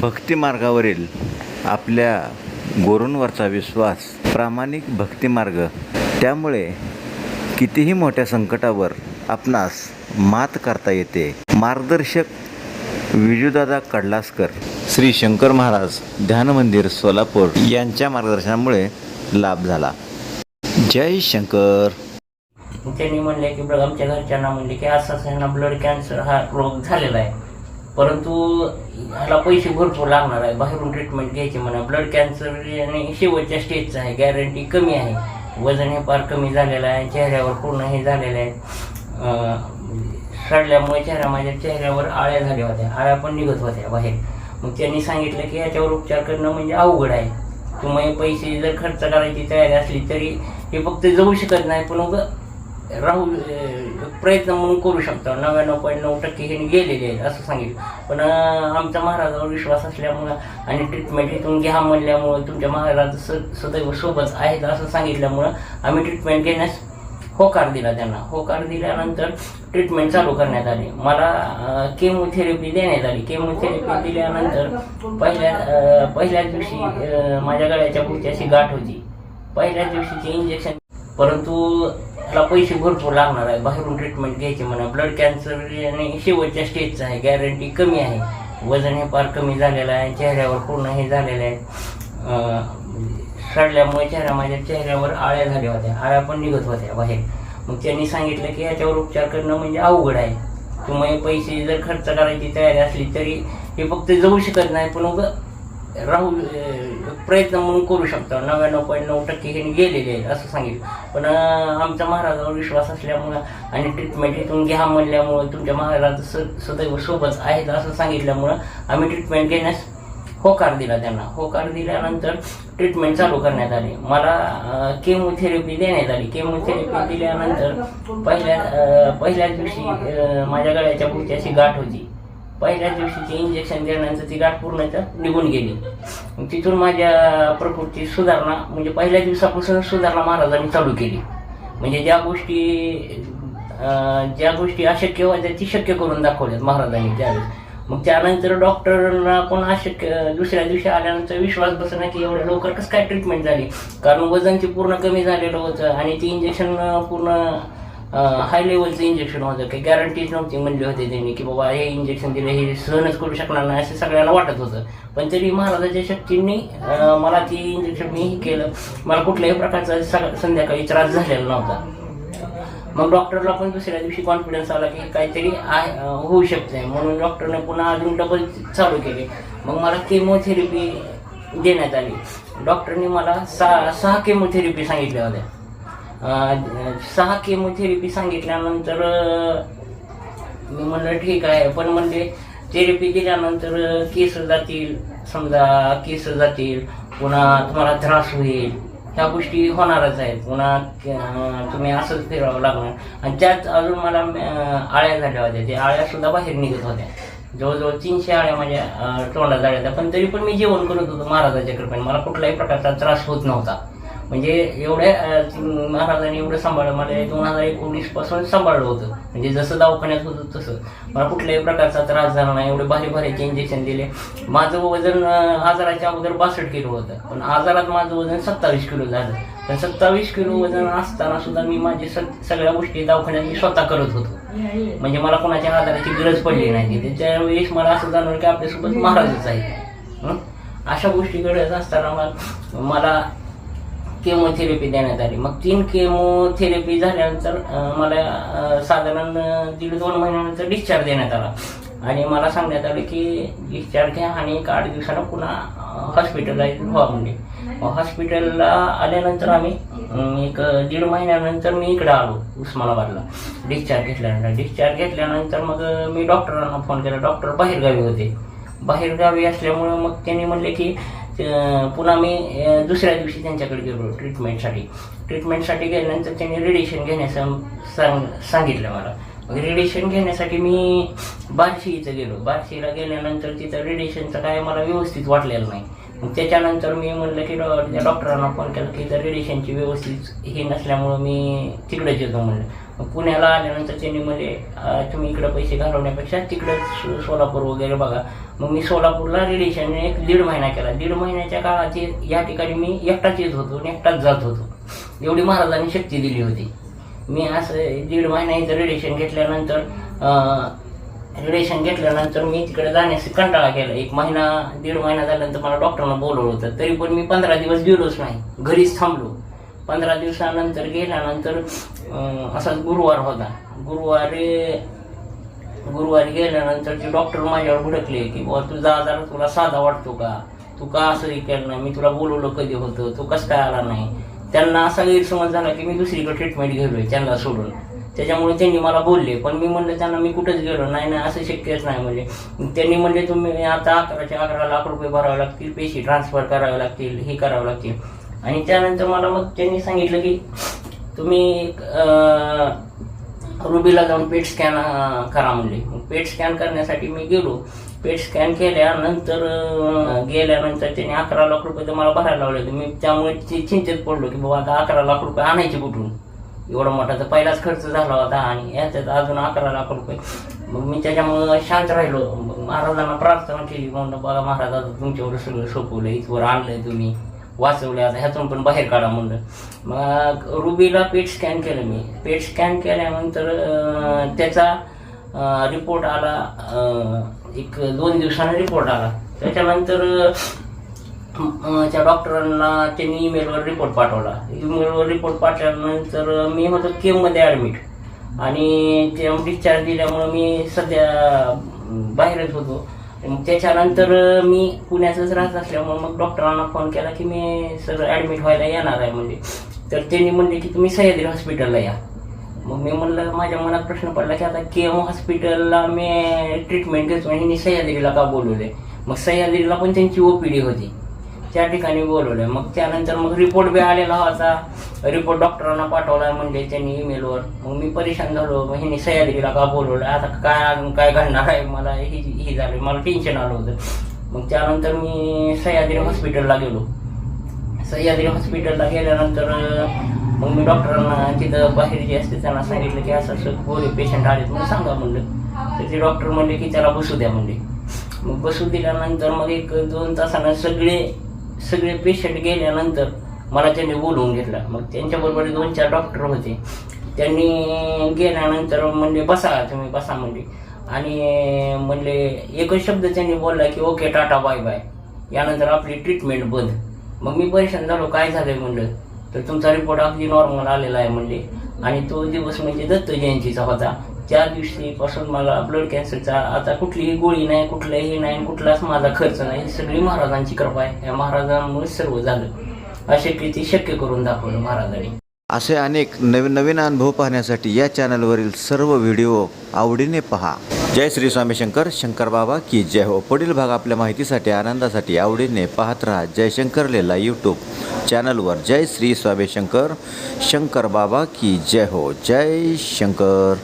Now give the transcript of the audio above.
भक्तिमार्गावरील आपल्या गुरूंवरचा विश्वास प्रामाणिक भक्तिमार्ग त्यामुळे कितीही मोठ्या संकटावर आपणास मात करता येते. मार्गदर्शक विजूदादा कडलासकर श्री शंकर महाराज ध्यान मंदिर सोलापूर यांच्या मार्गदर्शनामुळे लाभ झाला. जय शंकर. त्यांनी म्हणले की आमच्या घरच्यांना म्हणले की असं ब्लड कॅन्सर हा रोग झालेला आहे. परंतु ह्याला पैसे भरपूर लागणार आहे. बाहेरून ट्रीटमेंट घ्यायची म्हणा. ब्लड कॅन्सर आणि शेवटच्या स्टेजचं आहे. गॅरंटी कमी आहे. वजन हे फार कमी झालेलं आहे. चेहऱ्यावर पूर्ण हे झालेलं आहे. सडल्यामुळे चेहरा माझ्या चेहऱ्यावर आळ्या झाल्या होत्या. आळ्या पण निघत होत्या बाहेर. मग त्यांनी सांगितलं की ह्याच्यावर उपचार करणं म्हणजे अवघड आहे. तुम्ही पैसे जर खर्च करायची तयारी असली तरी हे फक्त जाऊ शकत नाही पण राहू प्रयत्न म्हणून करू शकतो. नव्याण्णव पॉईंट नऊ टक्के हे गेलेले आहेत असं सांगितलं पण आमचा महाराजावर विश्वास असल्यामुळं आणि ट्रीटमेंट इथून घ्या म्हणल्यामुळं तुमच्या महाराज स सदैव सोबत आहेत असं सांगितल्यामुळं आम्ही ट्रीटमेंट घेण्यास होकार दिला त्यांना. होकार दिल्यानंतर ट्रीटमेंट चालू करण्यात आली. मला केमोथेरपी देण्यात आली. केमोथेरपी दिल्यानंतर पहिल्या पहिल्याच दिवशी माझ्या गळ्याच्या पुढची अशी गाठ होती. पहिल्याच दिवशीचे इंजेक्शन परंतु त्याला पैसे भरपूर लागणार आहे. बाहेरून ट्रीटमेंट घ्यायची म्हणा ब्लड कॅन्सर आणि शेवटच्या स्टेजचं आहे. गॅरंटी कमी आहे. वजन हे फार कमी झालेलं आहे. चेहऱ्यावर पूर्ण हे झालेलं आहे. सडल्यामुळे चेहरा माझ्या चेहऱ्यावर आळ्या झाल्या होत्या. आळ्या पण निघत होत्या बाहेर. मग त्यांनी सांगितलं की याच्यावर उपचार करणं म्हणजे अवघड आहे. तुम्ही पैसे जर खर्च करायची तयारी असली तरी हे फक्त जाऊ शकत नाही पण उगं राहू प्रयत्न म्हणून करू शकता. नव्याण्णव पॉईंट नऊ टक्के हे गेलेले आहेत असं सांगितलं. पण अं, आमचा महाराजावर विश्वास असल्यामुळं आणि ट्रीटमेंट इथून घ्या म्हणल्यामुळं तुमच्या महाराज स सदैव सोबत आहेत असं सांगितल्यामुळं आम्ही ट्रीटमेंट घेण्यास होकार दिला त्यांना. होकार दिल्यानंतर ट्रीटमेंट चालू करण्यात आली. मला केमोथेरपी देण्यात आली. केमोथेरपी दिल्यानंतर पहिल्या पहिल्याच दिवशी माझ्या गळ्याच्या पुढची अशी गाठ होती. पहिल्याच दिवशीचे इंजेक्शन देण्याचं ती गाठ पूर्णतः निघून गेली. मग तिथून माझ्या प्रकृती सुधारणा म्हणजे पहिल्या दिवसापासून सुधारणा महाराजांनी चालू केली. म्हणजे ज्या गोष्टी ज्या गोष्टी अशक्य होत्या ती शक्य करून दाखवल्यात महाराजांनी त्यावेळेस. मग त्यानंतर डॉक्टरला पण अशक्य दुसऱ्या दिवशी आल्यानंतर विश्वास बसला की एवढ्या लवकर कसं काय ट्रीटमेंट झाली? कारण वजन ते पूर्ण कमी झालेलं होतं आणि ती इंजेक्शन पूर्ण हाय लेवलचं इंजेक्शन होतं. काही गॅरंटीज नव्हती म्हणली होते त्यांनी की बाबा हे इंजेक्शन दिलं हे सहनच करू शकणार नाही असं सगळ्यांना वाटत होतं. पण तरी महाराजाच्या शक्तींनी मला ती इंजेक्शन मी केलं. मला कुठल्याही प्रकारचा संध्याकाळी त्रास झालेला नव्हता. मग डॉक्टरला पण दुसऱ्या दिवशी कॉन्फिडन्स आला की काहीतरी आहे होऊ शकते म्हणून डॉक्टरने पुन्हा अजून डबल चालू केले. मग मला केमोथेरपी देण्यात आली. डॉक्टरने मला सहा सहा केमोथेरपी सांगितल्या होत्या. सहा केमोथेरपी सांगितल्यानंतर मी म्हणलं ठीक आहे. पण म्हणजे थेरपी दिल्यानंतर केस जातील समजा केस जातील पुन्हा तुम्हाला त्रास होईल. ह्या गोष्टी होणारच आहेत. पुन्हा तुम्ही असंच फिरावं लागणार. आणि त्यात अजून मला आळ्या झाल्या होत्या. त्या आळ्या सुद्धा बाहेर निघत होत्या. जवळजवळ तीनशे आळ्या माझ्या तोंडात आल्या होत्या. पण तरी पण मी जेवण करत होतो महाराजाच्या कृपेने मला कुठल्याही प्रकारचा त्रास होत नव्हता. म्हणजे एवढ्या महाराजांनी एवढं सांभाळलं. मला दोन हजार एकोणीसपासून सांभाळलं होतं. म्हणजे जसं दवाखान्यात होतं तसं. मला कुठल्याही प्रकारचा त्रास झाला नाही. एवढे भारी भारीचे इंजेक्शन दिले. माझं वजन आजाराच्या अगोदर बासष्ट किलो होतं. पण आजारात माझं वजन सत्तावीस किलो झालं. पण सत्तावीस किलो वजन असताना सुद्धा मी माझे सगळ्या गोष्टी दवाखान्यात मी स्वतः करत होतो. म्हणजे मला कोणाच्या आजाराची गरज पडली नाही. म्हणजे त्याच्या मला असं जाणवलं की आपल्यासोबत महाराजच आहे अशा गोष्टी घडत असताना मग मला केमोथेरपी देण्यात आली. मग तीन केमोथेरपी झाल्यानंतर मला साधारण दीड दोन महिन्यानंतर डिस्चार्ज देण्यात आला. आणि मला सांगण्यात आलं की डिस्चार्ज घ्या आणि एक आठ दिवसानं पुन्हा हॉस्पिटलाइज व्हा म्हणजे मग हॉस्पिटलला आल्यानंतर आम्ही एक दीड महिन्यानंतर मी इकडं आलो उस्मानाबादला. डिस्चार्ज घेतल्यानंतर डिस्चार्ज घेतल्यानंतर मग मी डॉक्टरांना फोन केला. डॉक्टर बाहेरगावी होते. बाहेरगावी असल्यामुळं मग त्यांनी म्हणले की पुन्हा मी दुसऱ्या दिवशी त्यांच्याकडे गेलो ट्रीटमेंटसाठी ट्रीटमेंटसाठी गेल्यानंतर त्यांनी रेडिएशन घेण्यास सांग सांगितलं मला. मग रेडिएशन घेण्यासाठी मी बार्शी इथं गेलो. बार्शीला गेल्यानंतर तिथं रेडिएशनचं काय मला व्यवस्थित वाटलेलं नाही. मग त्याच्यानंतर मी म्हणलं की डॉक्टरांना फोन केला की इथं रेडिएशनची व्यवस्थित हे नसल्यामुळं मी तिकडेच येतो म्हणलं. पुण्याला आल्यानंतर त्यांनी म्हणजे तुम्ही इकडे पैसे घालवण्यापेक्षा तिकडे सोलापूर वगैरे बघा. मग मी सोलापूरला रेडिएशन एक दीड महिना केला. दीड महिन्याच्या काळात या ठिकाणी मी एकटाच येत होतो आणि एकटाच जात होतो. एवढी महाराजांनी शक्ती दिली होती. मी असं दीड महिना इथं रेडिएशन घेतल्यानंतर रिलेशन घेतल्यानंतर मी तिकडे जाण्यास कंटाळा केला. एक महिना दीड महिना झाल्यानंतर मला डॉक्टरनं बोलवलं होतं. तरी पण मी पंधरा दिवस गेलोच नाही. घरीच थांबलो. पंधरा दिवसानंतर गेल्यानंतर असाच गुरुवार होता. गुरुवारी गुरुवारी गेल्यानंतर ते डॉक्टर माझ्यावर भडकले की बाबा तुझा आजार तुला साधा वाटतो का? तू का असं केलं नाही? मी तुला बोलवलं कधी होतं? तू कसं काय आला नाही? त्यांना असा गैरसमज झाला की मी दुसरीकडे ट्रीटमेंट घेतोय त्यांना सोडून. त्याच्यामुळे त्यांनी मला बोलले पण मी म्हणलं त्यांना मी कुठेच गेलो नाही नाही असं शक्यच नाही. म्हणजे त्यांनी म्हणले तुम्ही आता अकराचे अकरा लाख रुपये भरावे लागतील पैसे ट्रान्सफर करावे लागतील हे करावं लागतील. आणि त्यानंतर मला मग त्यांनी सांगितलं की तुम्ही रुबीला जाऊन पेट स्कॅन करा म्हणले. पेट स्कॅन करण्यासाठी मी गेलो. पेट स्कॅन केल्यानंतर गेल्यानंतर त्यांनी अकरा लाख रुपये तर मला भरायला लावले होते. मी त्यामुळे चिंतेत पडलो की बाबा आता अकरा लाख रुपये आणायचे कुठून? एवढा मोठा तर पहिलाच खर्च झाला होता आणि याच्यात अजून अकरा लाख रुपये. मग मी त्याच्यामुळं शांत राहिलो. मग महाराजांना प्रार्थना केली. म्हणून बघा महाराज आता तुमच्यावर सगळं सोपवलं इथवर आणलंय तुम्ही. वाचवले आता ह्यातून पण बाहेर काढा म्हणलं. मग रुबीला पेट स्कॅन केलं मी. पेट स्कॅन केल्यानंतर त्याचा रिपोर्ट आला एक दोन दिवसानं रिपोर्ट आला. त्याच्यानंतर त्या डॉक्टरांना त्यांनी ईमेलवर रिपोर्ट पाठवला. ईमेलवर रिपोर्ट पाठवल्यानंतर मी होतो केममध्ये ॲडमिट आणि ते डिस्चार्ज दिल्यामुळं मी सध्या बाहेरच होतो. त्याच्यानंतर मी पुण्यातच राहत असल्यामुळे मग डॉक्टरांना फोन केला की मी सर ॲडमिट व्हायला येणार आहे म्हणजे. तर त्यांनी म्हणले की तुम्ही सह्याद्री हॉस्पिटलला या. मग मी म्हणलं माझ्या मनात प्रश्न पडला की आता के एम हॉस्पिटलला मी ट्रीटमेंट घेतो आणि ह्यांनी सह्याद्रीला का बोलवले मग सह्याद्रीला पण त्यांची ओपीडी होती. त्या ठिकाणी बोलवलं. मग त्यानंतर मग रिपोर्ट बी आलेला होता. रिपोर्ट डॉक्टरांना पाठवला म्हणजे त्यांनी ईमेलवर मग मी परेशान झालो. मग ह्यांनी सह्याद्रीला का बोलवलं? आता काय अजून काय घडणार आहे? मला ही ही झालं. मला टेन्शन आलं होतं. मग त्यानंतर मी सह्याद्री हॉस्पिटलला गेलो. सह्याद्री हॉस्पिटलला गेल्यानंतर मग मी डॉक्टरांना तिथं बाहेर जे असते त्यांना सांगितलं की असं असं गोरे पेशंट आले तुम्ही सांगा म्हणलं. तर ते डॉक्टर म्हणले की त्याला बसू द्या म्हणले. मग बसू दिल्यानंतर मग एक दोन तासानं सगळे सगळे पेशंट गेल्यानंतर मला त्यांनी बोलवून घेतला. मग त्यांच्याबरोबर दोन चार डॉक्टर होते. त्यांनी गेल्यानंतर म्हणले बसा तुम्ही बसा म्हणले. आणि म्हणले एकच शब्द त्यांनी बोलला की ओके टाटा बाय बाय. यानंतर आपली ट्रीटमेंट बंद. मग मी परेशान झालो काय झालंय? म्हणलं. तर तुमचा रिपोर्ट अगदी नॉर्मल आलेला आहे म्हणले. आणि तो दिवस म्हणजे दत्त जयंतीचा होता. त्या दिवशीपासून मला ब्लड कॅन्सरचा आता कुठलीही गोळी नाही कुठलंही नाही कुठलाच माझा खर्च नाही. सगळी महाराजांची कृपा आहे. या महाराजांमुळे सर्व झालं. असे किती शक्य करून दाखवलं महाराजांनी. असे अनेक नवीन नवीन अनुभव पाहण्यासाठी या चॅनलवरील सर्व व्हिडिओ आवडीने पहा. जय श्री स्वामी शंकर शंकर बाबा की जय हो. पुढील भाग आपल्या माहितीसाठी आनंदासाठी आवडीने पाहत राहा जयशंकर लेला यूट्यूब चॅनलवर जय श्री स्वामी शंकर शंकर बाबा की जय हो. जय शंकर.